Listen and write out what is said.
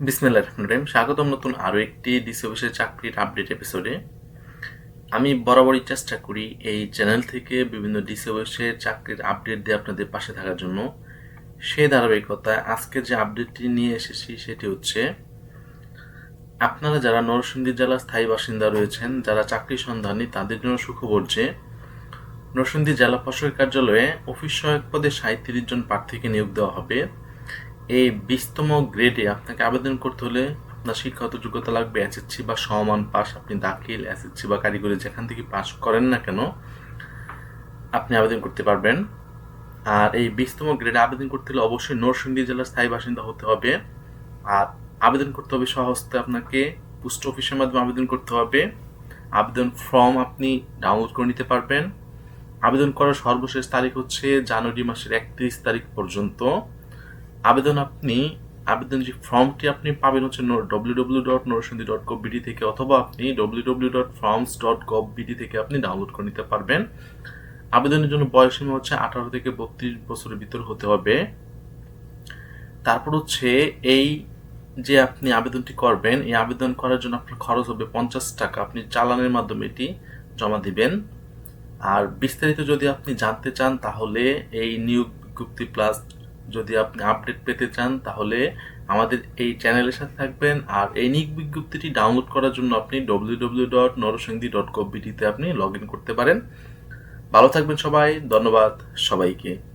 বিসমিল্লাহ রহমান রহিম। স্বাগতম নতুন আরও একটি ডিসি অফিসের চাকরির আপডেট এপিসোডে আমি বরাবরই চেষ্টা করি এই চ্যানেল থেকে বিভিন্ন ডিসি অফিসের চাকরির আপডেট দিয়ে আপনাদের পাশে থাকার জন্য। সেই ধারাবাহিকতায় আজকে যে আপডেটটি নিয়ে এসেছি সেটি হচ্ছে, আপনারা যারা নরসিংদী জেলার স্থায়ী বাসিন্দা রয়েছেন, যারা চাকরি সন্ধানী, তাদের জন্য সুখবর যে, নরসিংদী জেলা প্রশাসক কার্যালয়ে অফিস সহায়ক পদে সাঁত্রিশ জন প্রার্থীকে নিয়োগ দেওয়া হবে। এই বিশতম গ্রেডে আপনাকে আবেদন করতে হলে আপনার শিক্ষাগত যোগ্যতা লাগবে এসএসসি বা সমান পাস আপনি দাখিল এসএসসি বা কারিগরি যেখান থেকে পাস করেন না কেন, আপনি আবেদন করতে পারবেন। আর এই বিশতম গ্রেডে আবেদন করতে হলে অবশ্যই নরসিংদী জেলার স্থায়ী বাসিন্দা হতে হবে। আর আবেদন করতে হবে সহজতে আপনাকে পোস্ট অফিসের মাধ্যমে আবেদন করতে হবে। আবেদন ফর্ম আপনি ডাউনলোড করে নিতে পারবেন। আবেদন করার সর্বশেষ তারিখ হচ্ছে জানুয়ারি মাসের একত্রিশ তারিখ পর্যন্ত। আবেদন আপনি, আবেদন যে ফর্মটি আপনি পাবেন হচ্ছে W W dot Narsingdi dot gov B D থেকে অথবা আপনি W W dot forms dot gov B D থেকে আপনি ডাউনলোড করে নিতে পারবেন। আবেদনের জন্য বয়সীমা হচ্ছে আঠারো থেকে বত্রিশ বছরের ভিতর হতে হবে। তারপর হচ্ছে এই যে আপনি আবেদনটি করবেন, এই আবেদন করার জন্য আপনার খরচ হবে পঞ্চাশ টাকা। আপনি চালানের মাধ্যমে এটি জমা দিবেন। আর বিস্তারিত যদি আপনি জানতে চান, তাহলে এই নিয়োগ বিজ্ঞপ্তি প্লাস যদি আপনি আপডেট পেতে চান, তাহলে আমাদের এই চ্যানেলের সাথে থাকবেন। আর এই নিক বিজ্ঞপ্তিটি ডাউনলোড করার জন্য আপনি W W dot Narsingdi dot আপনি লগ ইন করতে পারেন। ভালো থাকবেন সবাই, ধন্যবাদ সবাইকে।